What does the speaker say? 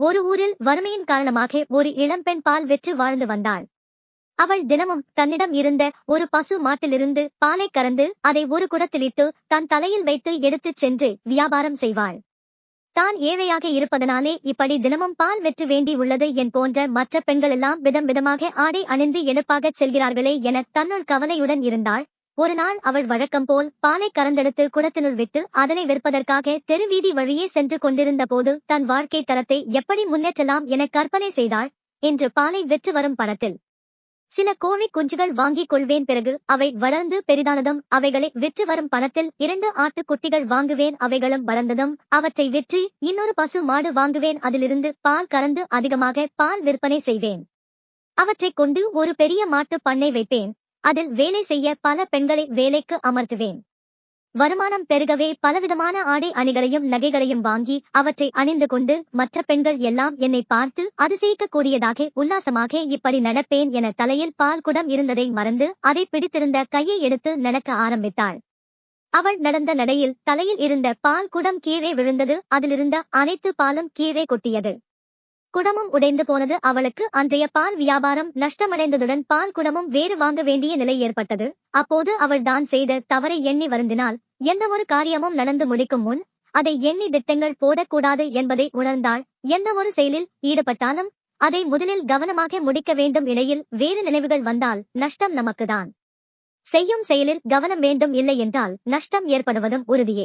ஒரு ஊரில் வறுமையின் காரணமாக ஒரு இளம்பெண் பால் வெற்று வாழ்ந்து வந்தாள். அவள் தினமும் தன்னிடம் இருந்த ஒரு பசு மாட்டிலிருந்து பாலை கறந்து அதை ஒரு குடத்திலிட்டு தன் தலையில் வைத்து எடுத்துச் சென்று வியாபாரம் செய்வாள். தான் ஏழையாக இருப்பதனாலே இப்படி தினமும் பால் வெற்று வேண்டி உள்ளது என் போன்ற மற்ற பெண்களெல்லாம் விதம் விதமாக ஆடை அணிந்து எடுப்பாகச் செல்கிறார்களே என தன்னுள் கவலையுடன் இருந்தாள். ஒரு நாள் அவள் வழக்கம் போல் பாலை கறந்தெடுத்து குடத்தினுள் விட்டு அதனை விற்பதற்காக தெருவீதி வழியே சென்று கொண்டிருந்த போது தன் வாழ்க்கை தரத்தை எப்படி முன்னேற்றலாம் என கற்பனை செய்தாள் என்று பாலை விற்று வரும் பணத்தில். சில கோழி குஞ்சுகள் வாங்கிக் கொள்வேன் பிறகு அவை வளர்ந்து பெரிதானதும் அவைகளை விற்று வரும் பணத்தில் இரண்டு ஆட்டுக்குட்டிகள் வாங்குவேன் அவைகளும் வளர்ந்ததும் அவற்றை விற்று இன்னொரு பசு மாடு வாங்குவேன் அதிலிருந்து பால் கறந்து அதிகமாக பால் விற்பனை செய்வேன். அவற்றைக் கொண்டு ஒரு பெரிய மாட்டு பண்ணை வைப்பேன். அதில் வேலை செய்ய பல பெண்களை வேலைக்கு அமர்த்துவேன். வருமானம் பெருகவே பலவிதமான ஆடை அணிகளையும் நகைகளையும் வாங்கி அவற்றை அணிந்து கொண்டு மற்ற பெண்கள் எல்லாம் என்னை பார்த்து அதிசயிக்கக்கூடியதாக உல்லாசமாக இப்படி நடப்பேன் என தலையில் பால் குடம் இருந்ததை மறந்து அதை பிடித்திருந்த கையை எடுத்து நடக்க ஆரம்பித்தாள். அவள் நடந்த நடையில் தலையில் இருந்த பால் குடம் கீழே விழுந்தது அதிலிருந்த அனைத்து பாலும் கீழே கொட்டியது. குடமும் உடைந்து போனது அவளுக்கு அன்றைய பால் வியாபாரம் நஷ்டமடைந்ததுடன் பால் குடமும் வேறு வாங்க வேண்டிய நிலை ஏற்பட்டது. அப்போது அவள் தான் செய்த தவறை எண்ணி வருந்தினால் எந்த ஒரு காரியமும் நடந்து முடிக்கும் முன் அதை எண்ணி திட்டங்கள் போடக்கூடாது என்பதை உணர்ந்தாள். எந்த ஒரு செயலில் ஈடுபட்டாலும் அதை முதலில் கவனமாக முடிக்க வேண்டும் இடையில் வேறு நினைவுகள் வந்தால் நஷ்டம் நமக்குதான். செய்யும் செயலில் கவனம் வேண்டும் இல்லை என்றால் நஷ்டம் ஏற்படுவதும் உறுதியே.